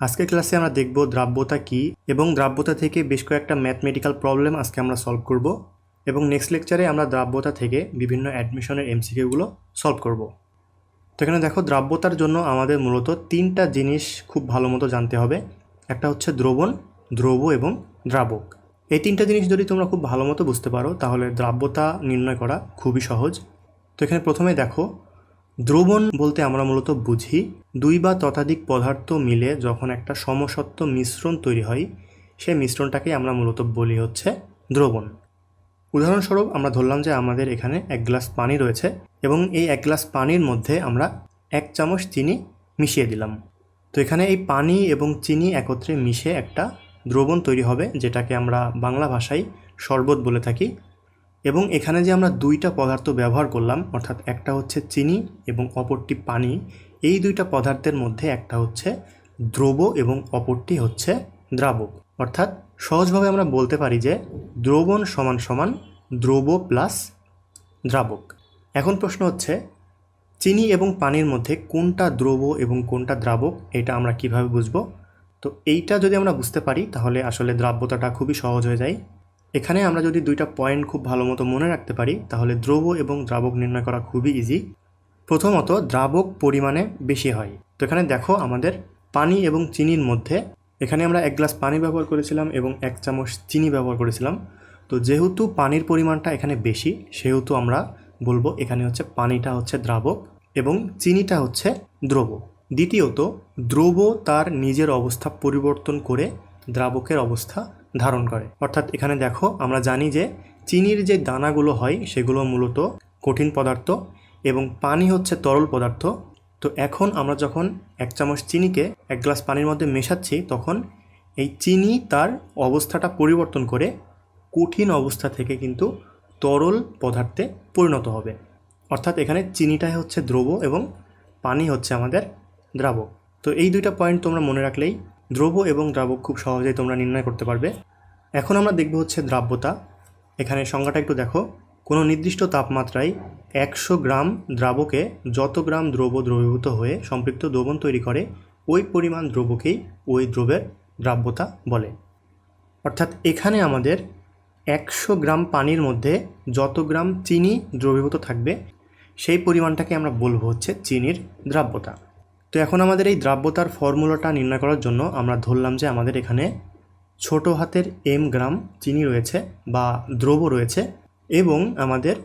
আজকের ক্লাসে আমরা দেখব দ্রাব্যতা কি এবং দ্রাব্যতা থেকে বেশ কয়েকটা ম্যাথমেটিক্যাল প্রবলেম আজকে আমরা সলভ করব এবং নেক্সট লেকচারে আমরা দ্রাব্যতা থেকে বিভিন্ন অ্যাডমিশনের এমসিকিউগুলো সলভ করব। তো এখানে দেখো, দ্রাব্যতার জন্য আমাদের মূলত তিনটা জিনিস খুব ভালো মতো জানতে হবে। একটা হচ্ছে দ্রবণ, দ্রব এবং দ্রাবক। এই তিনটা জিনিস যদি তোমরা খুব ভালো মতো বুঝতে পারো, তাহলে দ্রাব্যতা নির্ণয় করা খুবই সহজ। তো এখানে প্রথমে দেখো, দ্রবণ বলতে আমরা মূলত বুঝি দুই বা ততাধিক পদার্থ মিলে যখন একটা সমসত্ব মিশ্রণ তৈরি হয় সেই মিশ্রণটাকে আমরা মূলত বলি হচ্ছে দ্রবণ। উদাহরণস্বরূপ আমরা ধরলাম যে আমাদের এখানে এক গ্লাস পানি রয়েছে এবং এই এক গ্লাস পানির মধ্যে আমরা এক চামচ চিনি মিশিয়ে দিলাম। তো এখানে এই পানি এবং চিনি একত্রে মিশে একটা দ্রবণ তৈরি হবে, যেটাকে আমরা বাংলা ভাষায় শরবত বলে থাকি। এবং এখানে যে আমরা দুইটা পদার্থ ব্যবহার করলাম, অর্থাৎ একটা হচ্ছে চিনি এবং অপরটি পানি এই দুইটা পদার্থের মধ্যে একটা হচ্ছে দ্রব এবং অপরটি হচ্ছে দ্রাবক অর্থাৎ সহজভাবে আমরা বলতে পারি যে দ্রবণ সমান সমান দ্রব প্লাস দ্রাবক। এখন প্রশ্ন হচ্ছে, চিনি এবং পানির মধ্যে কোনটা দ্রব এবং কোনটা দ্রাবক, এটা আমরা কীভাবে বুঝব? তো এইটা যদি আমরা বুঝতে পারি, তাহলে আসলে দ্রাব্যতাটা খুবই সহজ হয়ে যায়। এখানে আমরা যদি দুইটা পয়েন্ট খুব ভালো মতো মনে রাখতে পারি, তাহলে দ্রব এবং দ্রাবক নির্ণয় করা খুবই ইজি প্রথমত দ্রাবক পরিমাণে বেশি হয়। তো এখানে দেখো আমাদের পানি এবং চিনির মধ্যে, এখানে আমরা এক গ্লাস পানি ব্যবহার করেছিলাম এবং এক চামচ চিনি ব্যবহার করেছিলাম। তো যেহেতু পানির পরিমাণটা এখানে বেশি, সেহেতু আমরা বলব এখানে হচ্ছে পানিটা হচ্ছে দ্রাবক এবং চিনিটা হচ্ছে দ্রব। দ্বিতীয়ত, দ্রব তার নিজের অবস্থা পরিবর্তন করে দ্রাবকের অবস্থা ধারণ করে। অর্থাৎ এখানে দেখো, আমরা জানি যে চিনির যে দানাগুলো হয়, সেগুলো মূলত কঠিন পদার্থ এবং পানি হচ্ছে তরল পদার্থ। তো এখন আমরা যখন এক চামচ চিনিকে এক গ্লাস পানির মধ্যে মেশাচ্ছি, তখন এই চিনি তার অবস্থাটা পরিবর্তন করে কঠিন অবস্থা থেকে কিন্তু তরল পদার্থে পরিণত হবে। অর্থাৎ এখানে চিনিটাই হচ্ছে দ্রব এবং পানি হচ্ছে আমাদের দ্রাবক তো এই দুইটা পয়েন্ট তোমরা মনে রাখলেই দ্রব এবং দ্রাবক খুব সহজেই তোমরা নির্ণয় করতে পারবে। এখন আমরা দেখব হচ্ছে দ্রাব্যতা। এখানে সংজ্ঞাটা একটু দেখো। কোনো নির্দিষ্ট তাপমাত্রায় একশো গ্রাম দ্রাবকে যত গ্রাম দ্রব দ্রবীভূত হয়ে সম্পৃক্ত দ্রবণ তৈরি করে, ওই পরিমাণ দ্রবকেই ওই দ্রবের দ্রাব্যতা বলে। অর্থাৎ এখানে আমাদের একশো গ্রাম পানির মধ্যে যত গ্রাম চিনি দ্রবীভূত থাকবে, সেই পরিমাণটাকে আমরা বলব হচ্ছে চিনির দ্রাব্যতা। তো এখন আমাদের এই দ্রাব্যতার ফর্মুলাটা নির্ণয় করার জন্য আমরা ধরলাম যে আমাদের এখানে ছোট হাতের এম গ্রাম চিনি রয়েছে বা দ্রব রয়েছে এবং আমাদের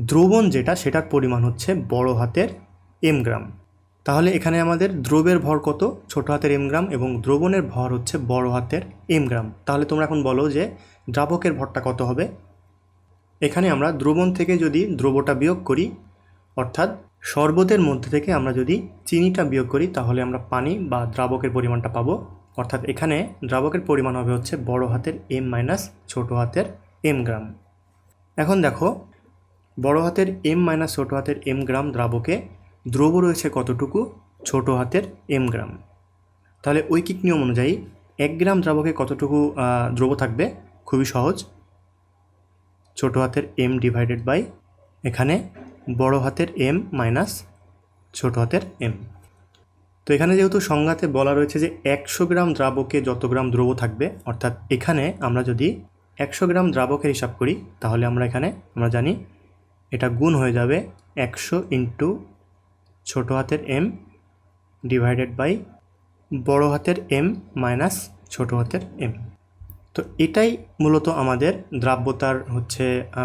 দ্রবণ যেটা, সেটার পরিমাণ হচ্ছে বড় হাতের এম গ্রাম। তাহলে এখানে আমাদের দ্রবের ভর কত? ছোট হাতের এম গ্রাম এবং দ্রবণের ভর হচ্ছে বড় হাতের এম গ্রাম। তাহলে তোমরা এখন বলো যে দ্রাবকের ভরটা কত হবে? এখানে আমরা দ্রবণ থেকে যদি দ্রবটা বিয়োগ করি, অর্থাৎ শরবতের মধ্যে থেকে আমরা যদি চিনিটা বিয়োগ করি, তাহলে আমরা পানি বা দ্রাবকের পরিমাণটা পাবো। অর্থাৎ এখানে দ্রাবকের পরিমাণ হবে হচ্ছে বড় হাতের এম মাইনাস ছোটো হাতের এম গ্রাম। এখন দেখো, বড় হাতের এম মাইনাস ছোটো হাতের এম গ্রাম দ্রাবকে দ্রব রয়েছে কতটুকু? ছোট হাতের এম গ্রাম তাহলে ঐকিক নিয়ম অনুযায়ী এক গ্রাম দ্রাবকে কতটুকু দ্রব থাকবে? খুবই সহজ। ছোট হাতের এম ডিভাইডেড বাই এখানে বড় হাতের এম মাইনাস ছোট হাতের এম তো এখানে যেহেতু সংজ্ঞাতে বলা রয়েছে যে একশো গ্রাম দ্রাবকে যত গ্রাম দ্রব থাকবে, অর্থাৎ এখানে আমরা যদি একশো গ্রাম দ্রাবকের হিসাব করি, তাহলে আমরা এখানে, আমরা জানি এটা গুণ হয়ে যাবে একশো ইন্টু ছোটো হাতের এম ডিভাইডেড বাই বড় হাতের এম মাইনাস ছোটো হাতের এম। তো এটাই মূলত আমাদের দ্রাব্যতার হচ্ছে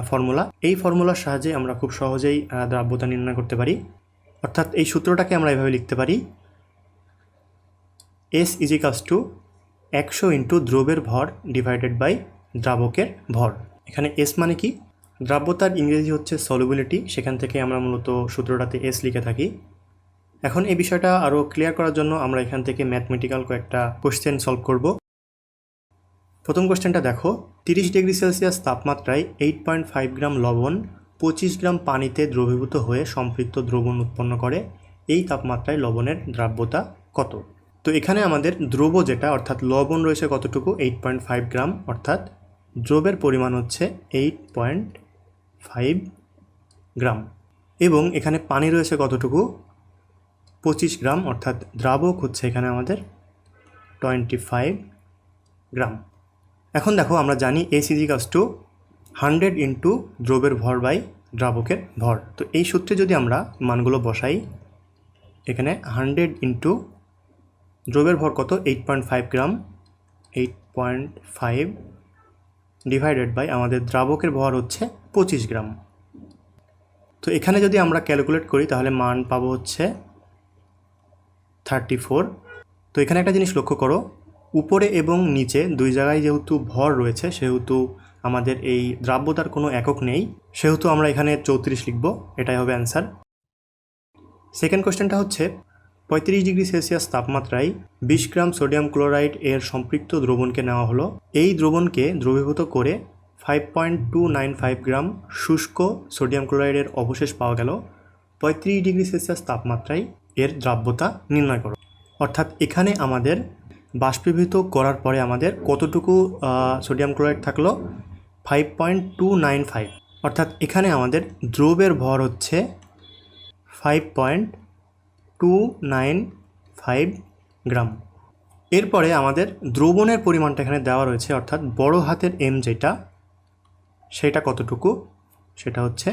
ফর্মুলা। এই ফর্মুলার সাহায্যে আমরা খুব সহজেই দ্রাব্যতা নির্ণয় করতে পারি। অর্থাৎ এই সূত্রটাকে আমরা এভাবে লিখতে পারি। এস ইজিকালস টু একশো ইন্টু দ্রবের ভর ডিভাইডেড বাই দ্রাবকের ভর। এখানে এস মানে কি? দ্রাব্যতার ইংরেজি হচ্ছে সলিবিলিটি সেখান থেকে আমরা মূলত সূত্রটাতে এস লিখে থাকি। এখন এই বিষয়টা আরও ক্লিয়ার করার জন্য আমরা এখান থেকে ম্যাথমেটিক্যাল কয়েকটা কোশ্চেন সলভ করব। প্রথম কোশ্চেনটা দেখো, তিরিশ ডিগ্রি সেলসিয়াস তাপমাত্রায় এইট পয়েন্ট ফাইভ গ্রাম লবণ, পঁচিশ গ্রাম পানিতে দ্রবীভূত হয়ে সম্পৃক্ত দ্রবণ উৎপন্ন করে, এই তাপমাত্রায় লবণের দ্রাব্যতা কত? তো এখানে আমাদের দ্রব যেটা, অর্থাৎ লবণ রয়েছে কতটুকু? এইট পয়েন্ট ফাইভ গ্রাম, অর্থাৎ দ্রবের পরিমাণ হচ্ছে এইট পয়েন্ট ফাইভ গ্রাম। এবং এখানে পানি রয়েছে কতটুকু? পঁচিশ গ্রাম, অর্থাৎ দ্রাবক হচ্ছে এখানে আমাদের টোয়েন্টি ফাইভ গ্রাম। এখন দেখো, আমরা জানি এস ইজিকাস টু হান্ড্রেড ইন্টু দ্রবের ভর বাই দ্রাবকের ভর। তো এই সূত্রে যদি আমরা মানগুলো বসাই, এখানে হান্ড্রেড ইন্টু দ্রবের ভর কত? Eight point five gram eight point five divided by আমাদের দ্রাবকের ভর হচ্ছে পঁচিশ গ্রাম। তো এখানে যদি আমরা ক্যালকুলেট করি, তাহলে মান পাবো হচ্ছে থার্টি ফোর তো এখানে একটা জিনিস লক্ষ্য করো, উপরে এবং নিচে দুই জায়গায় যেহেতু ভর রয়েছে, সেহেতু আমাদের এই দ্রাব্যতার কোনো একক নেই, সেহেতু আমরা এখানে চৌত্রিশ লিখব, এটাই হবে অ্যান্সার সেকেন্ড কোশ্চেনটা হচ্ছে পঁয়ত্রিশ ডিগ্রি সেলসিয়াস তাপমাত্রায় বিশ গ্রাম সোডিয়াম ক্লোরাইড এর সম্পৃক্ত দ্রবণকে নেওয়া হলো। এই দ্রবণকে দ্রবীভূত করে five point two nine five gram শুষ্ক সোডিয়াম ক্লোরাইডের অবশেষ পাওয়া গেল। পঁয়ত্রিশ ডিগ্রি সেলসিয়াস তাপমাত্রায় এর দ্রাব্যতা নির্ণয় করো। অর্থাৎ এখানে আমাদের বাষ্পীভূত করার পরে আমাদের কতটুকু সোডিয়াম ক্লোরাইড থাকল? Five point two nine five অর্থাৎ এখানে আমাদের দ্রবের ভর হচ্ছে five point two nine five gram. এরপরে আমাদের দ্রবণের পরিমাণটা এখানে দেওয়া রয়েছে, অর্থাৎ বড় হাতের এম যেটা, সেটা কতটুকু? সেটা হচ্ছে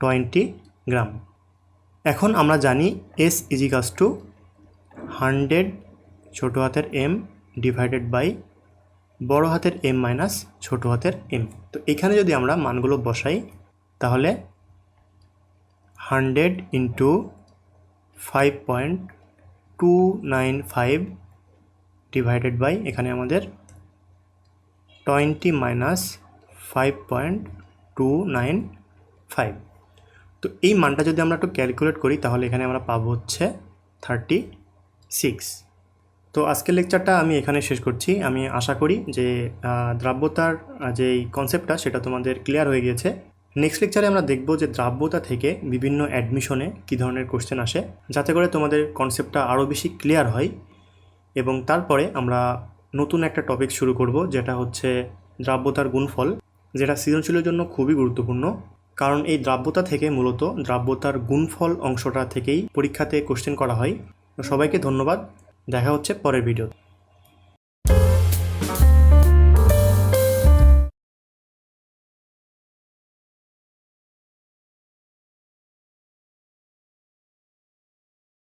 টোয়েন্টি গ্রাম। এখন আমরা জানি এস ইজিকাস টু হান্ড্রেড ছোটো হাতের এম ডিভাইডেড বাই বড় হাতের এম মাইনাস ছোটো হাতের এম। তো এখানে যদি আমরা মানগুলো বসাই, তাহলে hundred into five point two nine five divided by এখানে আমাদের twenty minus five point two nine five তো এই মানটা যদি আমরা একটু ক্যালকুলেট করি তাহলে এখানে আমরা পাবো হচ্ছে থার্টি সিক্স তো আজকের লেকচারটা আমি এখানে শেষ করছি। আমি আশা করি যে দ্রাব্যতার আহ, যে কনসেপ্টটা সেটা তোমাদের ক্লিয়ার হয়ে গিয়েছে। নেক্সট লেকচারে আমরা দেখব যে দ্রাব্যতা থেকে বিভিন্ন অ্যাডমিশনে কী ধরনের কোশ্চেন আসে, যাতে করে তোমাদের কনসেপ্টটা আরও বেশি ক্লিয়ার হয়। এবং তারপরে আমরা নতুন একটা টপিক শুরু করব, যেটা হচ্ছে দ্রাব্যতার গুণফল, যেটা সৃজনশীলের জন্য খুবই গুরুত্বপূর্ণ। কারণ এই দ্রাব্যতা থেকে মূলত দ্রাব্যতার গুণফল অংশটা থেকেই পরীক্ষাতে কোশ্চেন করা হয়। সবাইকে ধন্যবাদ। দেখা হচ্ছে পরের ভিডিও